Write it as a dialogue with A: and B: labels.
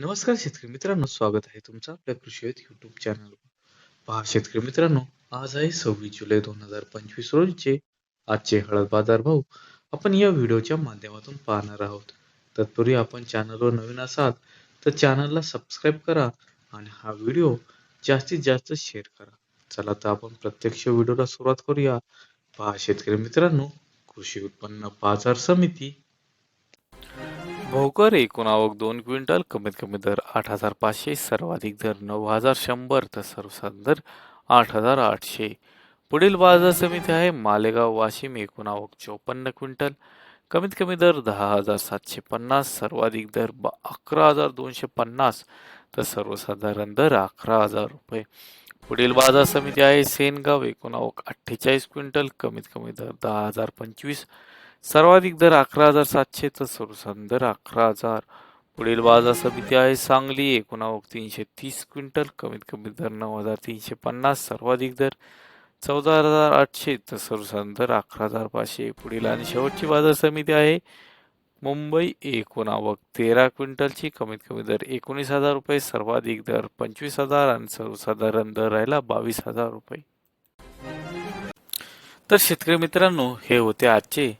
A: नमस्कार शेतकरी मित्रांनो स्वागत आहे तुमचं आपल्या कृषी युट्यूब चॅनल पहा शेतकरी मित्रांनो आज आहे सव्वीस जुलै दोन हजार पंचवीस रोजीचे आजचे हळद बाजार भाव आपण या व्हिडिओच्या माध्यमातून पाहणार आहोत. तत्पूर्वी आपण चॅनलवर नवीन असाल तर चॅनलला सबस्क्राईब करा आणि हा व्हिडिओ जास्तीत जास्त शेअर करा. चला तर आपण प्रत्यक्ष व्हिडिओला सुरुवात करूया. पहा शेतकरी मित्रांनो कृषी उत्पन्न बाजार समिती
B: भोकर एकूण आवक दोन क्विंटल कमीत कमी दर आठ हजार पाचशे सर्वाधिक दर नऊ हजार शंभर तर सर्वसाधारण दर आठ हजार आठशे. पुढील बाजार समिती आहे मालेगाव वाशिम एकूण आवक चौपन्न क्विंटल कमीत कमी दर दहा हजार सातशे पन्नास सर्वाधिक दर अकरा हजार दोनशे पन्नास तर सर्वसाधारण दर अकरा हजार रुपये. पुढील बाजार समिती आहे सेनगाव एकूण आवक अठ्ठेचाळीस क्विंटल कमीत कमी दर दहा हजार पंचवीस सर्वाधिक दर अकरा हजार सातशे तर सर्वसाधारण दर अकरा हजार. पुढील बाजार समिती आहे सांगली. एकूण आवक तीनशे तीस क्विंटल. कमीत कमी दर नऊ हजार तीनशे पन्नास. सर्वाधिक दर चौदा हजार आठशे तर सर्वसाधारण दर अकरा हजार पाचशे. पुढील आणि शेवटची बाजार समिती आहे मुंबई. एकूण आवक तेरा क्विंटलची. कमीत कमी दर एकोणीस हजार रुपये. सर्वाधिक दर पंचवीस हजार आणि सर्वसाधारण दर राहिला बावीस हजार रुपये. तर शेतकरी मित्रांनो हे होते आजचे